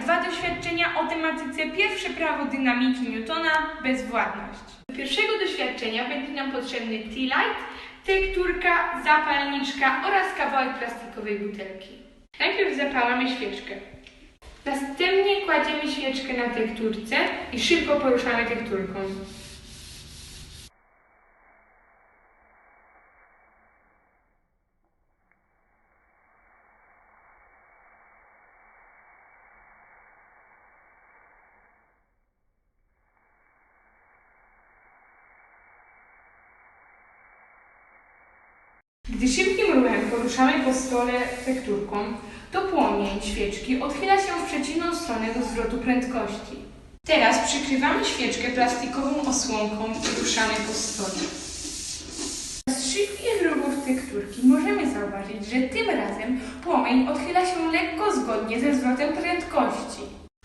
doświadczenia o tematyce pierwsze prawo dynamiki Newtona bezwładność. Do pierwszego doświadczenia będzie nam potrzebny tea light, tekturka, zapalniczka oraz kawałek plastikowej butelki. Najpierw zapalamy świeczkę. Następnie kładziemy świeczkę na tekturce i szybko poruszamy tekturką. Gdy szybkim ruchem poruszamy po stole tekturką, to płomień świeczki odchyla się w przeciwną stronę do zwrotu prędkości. Teraz przykrywamy świeczkę plastikową osłonką i ruszamy po stole. Z szybkich ruchów tekturki możemy zauważyć, że tym razem płomień odchyla się lekko zgodnie ze zwrotem prędkości.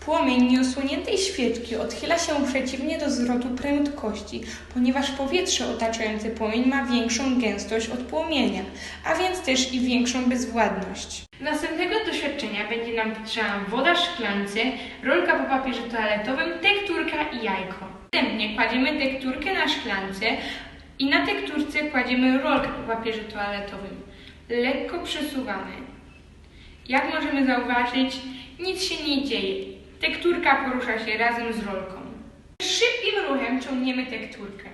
Płomień nieosłoniętej świeczki odchyla się przeciwnie do zwrotu prędkości, ponieważ powietrze otaczające płomień ma większą gęstość od płomienia, a więc też i większą bezwładność. Następnego doświadczenia będzie nam potrzebna woda w szklance, rolka po papierze toaletowym, tekturka i jajko. Następnie kładziemy tekturkę na szklance i na tekturce kładziemy rolkę po papierze toaletowym. Lekko przesuwamy. Jak możemy zauważyć, nic się nie dzieje. Tekturka porusza się razem z rolką. Szybkim ruchem ciągniemy tekturkę.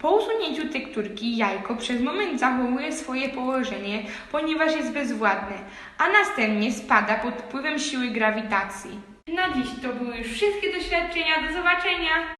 Po usunięciu tekturki jajko przez moment zachowuje swoje położenie, ponieważ jest bezwładne, a następnie spada pod wpływem siły grawitacji. Na dziś to były już wszystkie doświadczenia. Do zobaczenia!